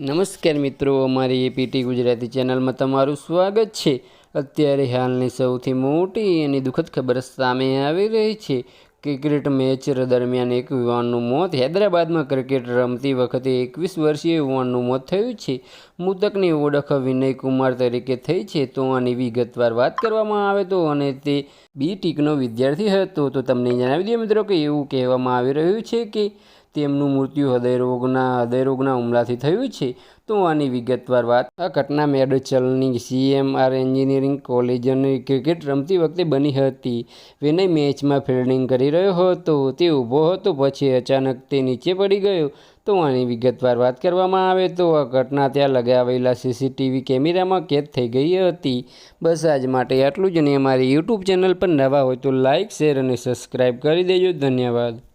નમસ્કાર મિત્રો, અમારી એપીટી ગુજરાતી ચેનલમાં તમારું સ્વાગત છે. અત્યારે હાલની સૌથી મોટી અને દુઃખદ ખબર સામે આવી રહી છે ક્રિકેટ મેચ દરમિયાન એક યુવાનનું મોત, હૈદરાબાદમાં ક્રિકેટ રમતી વખતે એકવીસ વર્ષીય યુવાનનું મોત થયું છે. મૃતકની ઓળખ વિનય કુમાર તરીકે થઈ છે. તો આની વિગતવાર વાત કરવામાં આવે તો અને તે બી ટીકનો વિદ્યાર્થી હતો. તો તમને જણાવી દઈએ મિત્રો કે એવું કહેવામાં આવી રહ્યું છે કે તેમનું મૃત્યુ હૃદયરોગના હૃદયરોગના હુમલાથી થયું છે, તો આની વિગતવાર વાત. આ ઘટના મેડચલની સીએમઆર એન્જિનિયરિંગ કોલેજની ક્રિકેટ રમતી વખતે બની હતી. વિનય મેચમાં ફિલ્ડિંગ કરી રહ્યો હતો. તે ઊભો હતો, પછી અચાનક તે નીચે પડી ગયો. તો આની વિગતવાર વાત કરવામાં આવે તો આ ઘટના ત્યાં લગાવેલા સીસીટીવી કેમેરામાં કેદ થઈ ગઈ હતી. બસ આજ માટે આટલું જ અને અમારી યુટ્યુબ ચેનલ પર નવા હોય તો લાઇક શેર અને સબસ્ક્રાઈબ કરી દેજો. ધન્યવાદ.